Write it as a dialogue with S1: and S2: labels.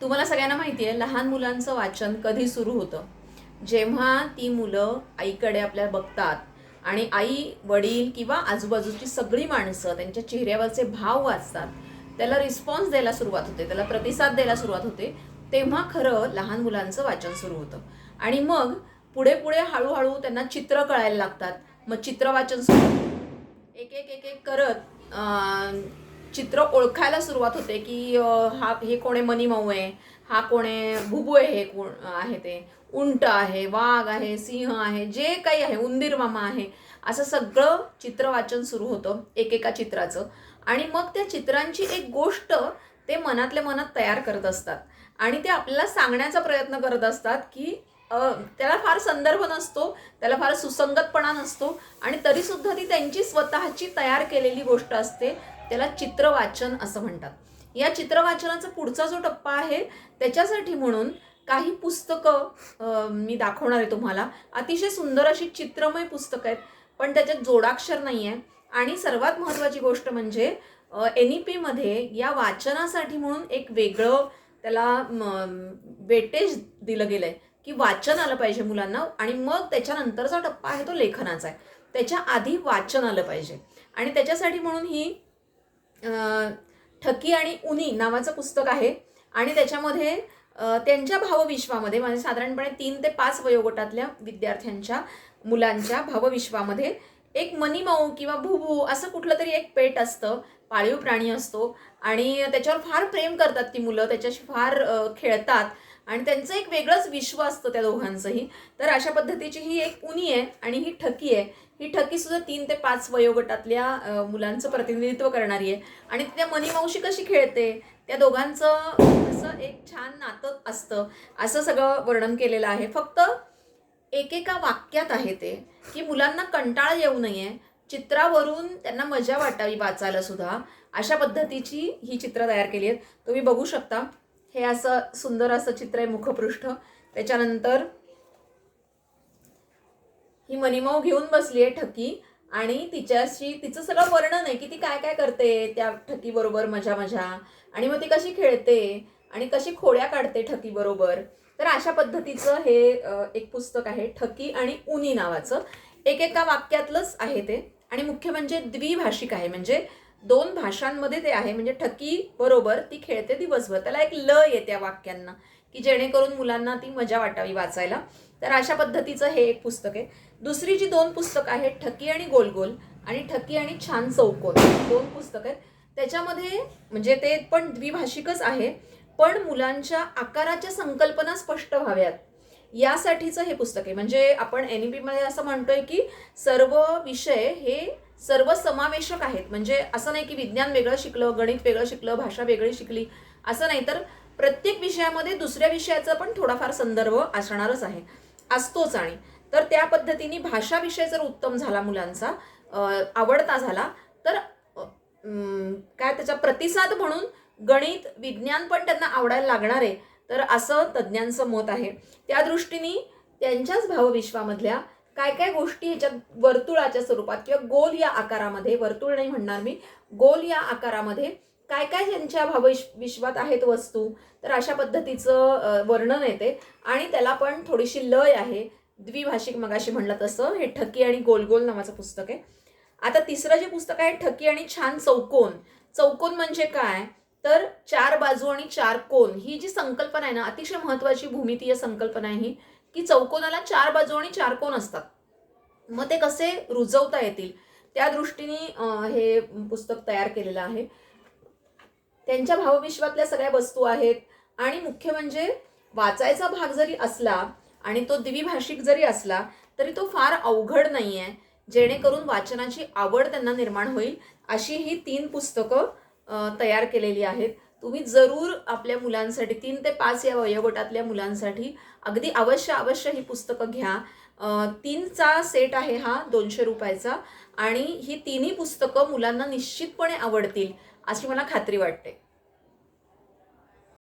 S1: तुम्हाला सगळ्यांना माहिती आहे लहान मुलांचं वाचन कधी सुरू होतं? जेव्हा ती मुलं आईकडे आपल्या बघतात आणि आई वडील किंवा आजूबाजूची सगळी माणसं त्यांच्या चेहऱ्यावरचे भाव वाचतात त्याला रिस्पॉन्स द्यायला सुरुवात होते त्याला प्रतिसाद द्यायला सुरुवात होते तेव्हा खरं लहान मुलांचं वाचन सुरू होतं. आणि मग पुढे पुढे हळूहळू त्यांना चित्र कळायला लागतात. मग चित्र वाचन सुरू होतं. एक एक एक एक करत चित्र ओळखायला सुरुवात होते की हा हे कोणे मनीमाऊ आहे हा कोणे भुबू आहे हे कोण आहे ते उंट आहे वाघ आहे सिंह आहे जे काही आहे उंदीर मामा आहे असं सगळं चित्र वाचन सुरू होतं एकेका चित्राचं. आणि मग त्या चित्रांची एक गोष्ट ते मनातल्या मनात तयार करत असतात. आणि ते आपल्याला सांगण्याचा प्रयत्न करत असतात की त्याला फार संदर्भ नसतो त्याला फार सुसंगतपणा नसतो आणि तरीसुद्धा ती त्यांची स्वतःची तयार केलेली गोष्ट असते त्याला चित्रवाचन असं म्हणतात. या चित्रवाचनाचा पुढचा जो टप्पा आहे त्याच्यासाठी म्हणून काही पुस्तकं मी दाखवणार आहे तुम्हाला. अतिशय सुंदर अशी चित्रमय पुस्तकं आहेत पण त्याच्यात जोडाक्षर नाही आहे आणि सर्वात महत्त्वाची गोष्ट म्हणजे एन ई पीमध्ये या वाचनासाठी म्हणून एक वेगळं त्याला वेटेज दिलं गेलं आहे की वाचन आलं पाहिजे मुलांना आणि मग त्याच्यानंतरचा टप्पा आहे तो लेखनाचा आहे. त्याच्या आधी वाचन आलं पाहिजे. आणि त्याच्यासाठी म्हणून ही ठकी आणि उनी नावाचं पुस्तक आहे. आणि त्याच्यामध्ये त्यांच्या भावविश्वामध्ये म्हणजे साधारणपणे तीन ते पाच वयोगटातल्या विद्यार्थ्यांच्या मुलांच्या भावविश्वामध्ये एक मनीमाऊ किंवा भूभू असं कुठलं तरी एक पेट असतं. पाळीव प्राणी असतो. आणि त्याच्यावर फार प्रेम करतात ती मुलं. त्याच्याशी फार खेळतात. आणि त्यांचं एक वेगळंच विश्व असतं त्या दोघांचंही. तर अशा पद्धतीची ही एक उनी आहे आणि ही ठकी आहे. ही ठकी सुद्धा तीन ते पाच वयोगटातल्या मुलांचं प्रतिनिधित्व करणारी आहे. आणि त्या मनीमावशी कशी खेळते? त्या दोघांचं असं एक छान नातं असतं. असं सगळं वर्णन केलेलं आहे. फक्त एकेका वाक्यात आहे ते की मुलांना कंटाळा येऊ नये. चित्रावरून त्यांना मजा वाटावी वाचायला सुद्धा. अशा पद्धतीची ही चित्र तयार केली आहेत. तुम्ही बघू शकता. हे असं सुंदर असं चित्र आहे मुखपृष्ठ. त्याच्यानंतर ही मनीमाऊ घेऊन बसली आहे ठकी आणि तिच्याशी तिचं सगळं वर्णन आहे की ती काय काय करते त्या ठकीबरोबर मजा मजा. आणि मग ती कशी खेळते आणि कशी खोड्या काढते ठकीबरोबर. तर अशा पद्धतीचं हे एक पुस्तक आहे ठकी आणि उनी नावाचं. एकेका वाक्यातलंच आहे ते. आणि मुख्य म्हणजे द्विभाषिक आहे म्हणजे दोन भाषांमध्ये ते आहे म्हणजे ठकी बरोबर ती खेळते दिवसभर. त्याला एक ल येते वाक्यांना की जेणेकरून मुलांना ती मजा वाटावी वाचायला. तर अशा पद्धतीचं हे एक पुस्तक आहे. दुसरी जी दोन पुस्तकं आहेत ठकी आणि गोलगोल आणि ठकी आणि छान चौकोन दोन पुस्तकं आहेत. त्याच्यामध्ये म्हणजे ते पण द्विभाषिकच आहे पण मुलांच्या आकाराच्या संकल्पना स्पष्ट व्हाव्यात. यासाठीचं हे पुस्तक आहे. म्हणजे आपण एन ई पीमध्ये असं म्हणतोय की सर्व विषय हे सर्व समावेशक आहेत. म्हणजे असं नाही की विज्ञान वेगळं शिकलं गणित वेगळं शिकलं भाषा वेगळी शिकली असं नाही. तर प्रत्येक विषयामध्ये दुसऱ्या विषयाचा पण थोडाफार संदर्भ असणारच आहे. असतोच आणि. तर त्या पद्धतीने भाषा विषय जर उत्तम झाला मुलांचा आवडता झाला तर काय त्याचा प्रतिसाद म्हणून गणित विज्ञान पण त्यांना आवडायला लागणार आहे. तर असं तज्ज्ञांचं मत आहे. त्या दृष्टीने त्यांच्याच भावविश्वामधल्या काय काय गोष्टी ह्याच्यात वर्तुळाच्या स्वरूपात किंवा गोल या आकारामध्ये वर्तुळ नाही म्हणणार मी गोल या आकारामध्ये काय काय त्यांच्या भावविश विश्वात आहेत वस्तू? तर अशा पद्धतीचं वर्णन येते. आणि त्याला पण थोडीशी लय आहे. द्विभाषिक मगाशी म्हणलं तसं. हे ठकी आणि गोलगोल नावाचं पुस्तक आहे. आता तिसरं जे पुस्तक आहे ठकी आणि छान चौकोन. चौकोन म्हणजे काय? तर चार बाजू आणि चार कोण ही जी संकल्पना आहे ना अतिशय महत्वाची भूमितीय संकल्पना आहे ही. की चौकोनाला चार बाजू आणि चार कोण असतात. मग ते कसे रुजवता येतील? त्या दृष्टीने हे पुस्तक तयार केलेलं आहे. त्यांच्या भावविश्वातल्या सगळ्या वस्तू आहेत आणि मुख्य म्हणजे वाचायचा भाग जरी असला आणि तो द्विभाषिक जरी असला तरी तो फार अवघड नाही आहे जेणेकरून वाचनाची आवड त्यांना निर्माण होईल अशी ही तीन पुस्तकं तयार केलेली आहेत. तुम्ही जरूर आपल्या मुलांसाठी तीन ते पाच या वयोगटातल्या मुलांसाठी अगदी अवश्य अवश्य ही पुस्तकं घ्या. तीनचा सेट आहे हा दोनशे रुपयाचा आणि ही तिन्ही पुस्तकं मुलांना निश्चितपणे आवडतील अशी मला खात्री वाटते.